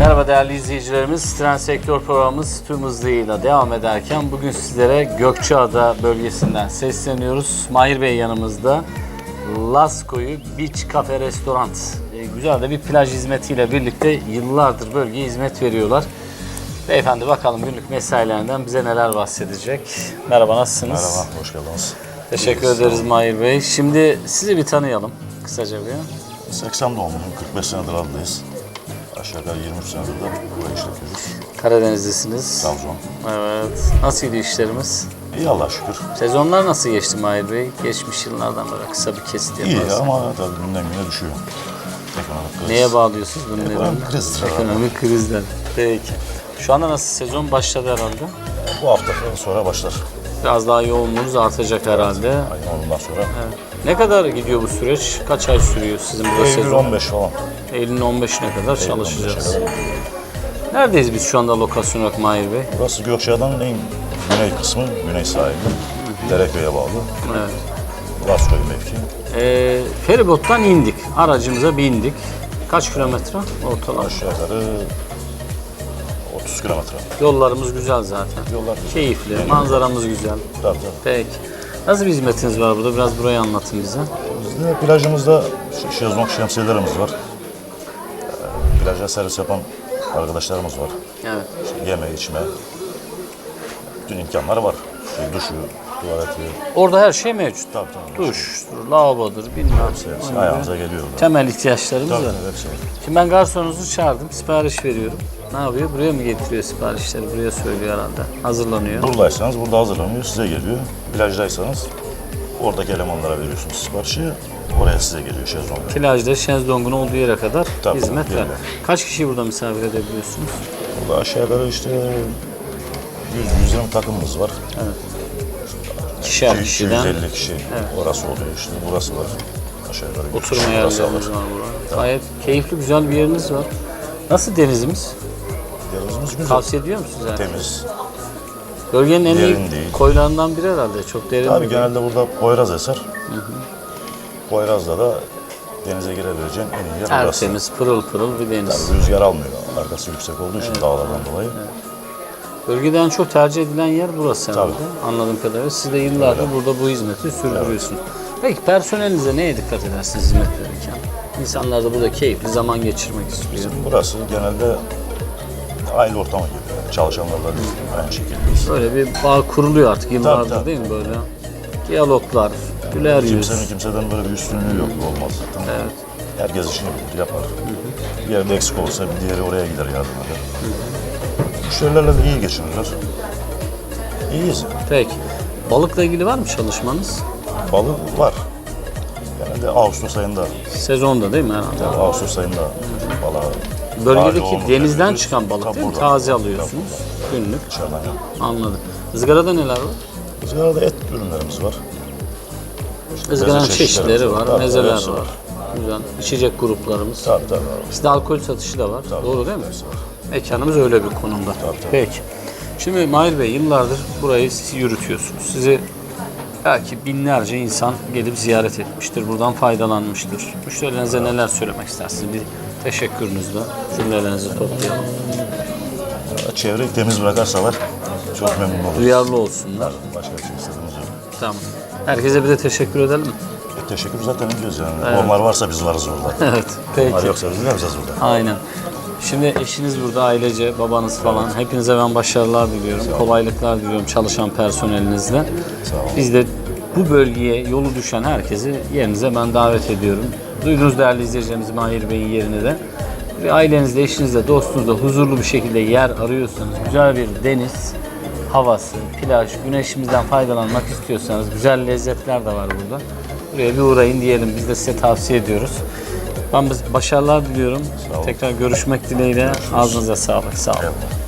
Merhaba değerli izleyicilerimiz. Tren Sektör programımız tüm hızıyla devam ederken bugün sizlere Gökçeada bölgesinden sesleniyoruz. Mahir Bey yanımızda. Lasko'yu Beach Cafe Restoran. E, güzel de bir plaj hizmetiyle birlikte yıllardır bölgeye hizmet veriyorlar. Beyefendi bakalım günlük mesailerinden bize neler bahsedecek. Merhaba nasılsınız? Merhaba, hoş geldiniz. Teşekkür ederiz Mahir Bey. Şimdi sizi bir tanıyalım kısaca bir. 80 doğumluyum, 45 senedir adlıyız. Aşağı yukarı 23 senedir de burayı işletiyoruz. Karadenizlisiniz. Trabzon. Evet. Nasıl gidiyor işlerimiz? İyi Allah'a şükür. Sezonlar nasıl geçti Mahir Bey? Geçmiş yıllardan böyle kısa bir kesit İyi yaparız. ama tabii günden güne düşüyor. Ekonomik kriz. Neye bağlıyorsunuz bunu? Ekonomik krizdir herhalde. Ekonomik krizden. Peki. Şu anda nasıl sezon başladı herhalde? Bu hafta sonra başlar. Biraz daha yoğunluğunuz artacak herhalde. Ondan sonra. Evet. Ne kadar gidiyor bu süreç? Kaç ay sürüyor sizin burada Eylül sezon? 15 falan. Eylül'ün 15'ine kadar çalışacağız. 15'e kadar. Neredeyiz biz şu anda lokasyon olarak Mahir Bey? Burası Gökçeada'nın en güney kısmı, güney sahili. Dereköy'e bağlı. Evet. Raskoy mevki. Ee, feribottan indik. Aracımıza bindik. Kaç kilometre ortalama? Aşağı yukarı 30 kilometre. Yollarımız güzel zaten. Yollar güzel. Keyifli, manzaramız güzel. Tabii tabii. Peki. Nasıl bir hizmetiniz var burada? Biraz burayı anlatın bize. Bizde plajımızda şezlong şemsiyelerimiz var. Ee, Plaja servis yapan arkadaşlarımız var. Evet. İşte yeme, içme. Bütün imkanları var. İşte duşu, tuvaleti, Orada her şey mevcut. tabii tabii. Duştur, lavabodur, bilmem. Hepsi ayağımıza geliyor. Temel ihtiyaçlarımız Tabii var. tabii hepsi. Şimdi ben garsonunuzu çağırdım, sipariş veriyorum. Ne yapıyor? Buraya mı getiriyor siparişleri? Buraya söylüyor herhalde. Hazırlanıyor. Buradaysanız burada hazırlanıyor, size geliyor. Plajdaysanız oradaki elemanlara veriyorsunuz siparişi. Oraya size geliyor şezlong. Plajda şezlongun olduğu yere kadar Tabii, hizmet var. Kaç kişi burada misafir edebiliyorsunuz? Burada aşağı yukarı işte 100-120 takımımız var. Kişer kişiden 250 kişi. Orası oluyor işte. Burası var. Aşağı yukarı 100 oturma kişi burası yerlerimiz var burada. Gayet keyifli, güzel bir yeriniz var. Nasıl denizimiz? Denizimiz güzel. Tavsiye ediyor musunuz? Yani? Temiz. Bölgenin en iyi Derin değil. koylarından biri herhalde. Çok derin Tabii değil. genelde burada Poyraz eser. Poyraz'da da denize girebileceğin en iyi yer burası. Tertemiz, pırıl pırıl bir deniz. Tabii rüzgar almıyor. Arkası yüksek olduğu için dağlardan dolayı. Bölgede en çok tercih edilen yer burası herhalde. Anladığım kadarıyla. Siz de yıllardır burada bu hizmeti sürdürüyorsunuz. Peki personelinize neye dikkat edersiniz hizmet verirken? İnsanlar da burada keyifli zaman geçirmek istiyor. Burası genelde aile ortamı gibi. Çalışanlarla da aynı şekildeyiz. Böyle bir bağ kuruluyor artık yıllardır tabii. değil mi böyle? Diyaloglar, güler yüz. Kimsenin kimseden böyle bir üstünlüğü yok. Olmaz zaten. Evet. Herkes işini bilir, yapar. Bir yerde eksik olursa bir diğeri oraya gider yardım eder. Müşterilerle de iyi geçinirler. İyiyiz. yani. Peki. Balıkla ilgili var mı çalışmanız? Balık var. Genelde Ağustos ayında, Sezonda değil mi herhalde? yani Ağustos ayında balığa Bölgedeki denizden çıkan balık Tabii değil mi? Taze Tabii alıyorsunuz günlük. Anladım. Izgarada neler var? Izgarada et ürünlerimiz var. Izgaranın meze çeşitleri var, Tabii, tabii, mezeler hepsi var. Güzel. İçecek gruplarımız. Tabii tabii. Bizde alkol satışı da var. Tabii. Doğru değil mi? Hepsi var. Mekanımız öyle bir konumda. tabii. Peki. Şimdi Mahir Bey yıllardır burayı siz yürütüyorsunuz. Sizi belki binlerce insan gelip ziyaret etmiştir. Buradan faydalanmıştır. Müşterilerinize neler söylemek istersiniz? Bir teşekkürünüzle cümlelerinizi toplayalım. Çevreyi temiz bırakarsalar çok memnun oluruz. Duyarlı olsunlar. Başka bir şey istediğimiz yok. Tamam. Herkese bir de teşekkür edelim mi? E, teşekkür zaten ediyoruz yani. Onlar varsa biz varız orada. Evet. Peki. Onlar yoksa biz ne yapacağız burada? Aynen. Şimdi eşiniz burada, ailece, babanız falan. Hepinize ben başarılar diliyorum. Kolaylıklar diliyorum çalışan personelinizle. Biz de bu bölgeye yolu düşen herkesi yerinize ben davet ediyorum. Duydunuz değerli izleyicilerimiz Mahir Bey'in yerini de. Ve ailenizle, eşinizle, dostunuzla huzurlu bir şekilde yer arıyorsanız, güzel bir deniz, havası, plaj, güneşimizden faydalanmak istiyorsanız güzel lezzetler de var burada. Buraya bir uğrayın diyelim. Biz de size tavsiye ediyoruz. Ben başarılar diliyorum. Tekrar görüşmek dileğiyle. Ağzınıza sağlık. Sağ olun.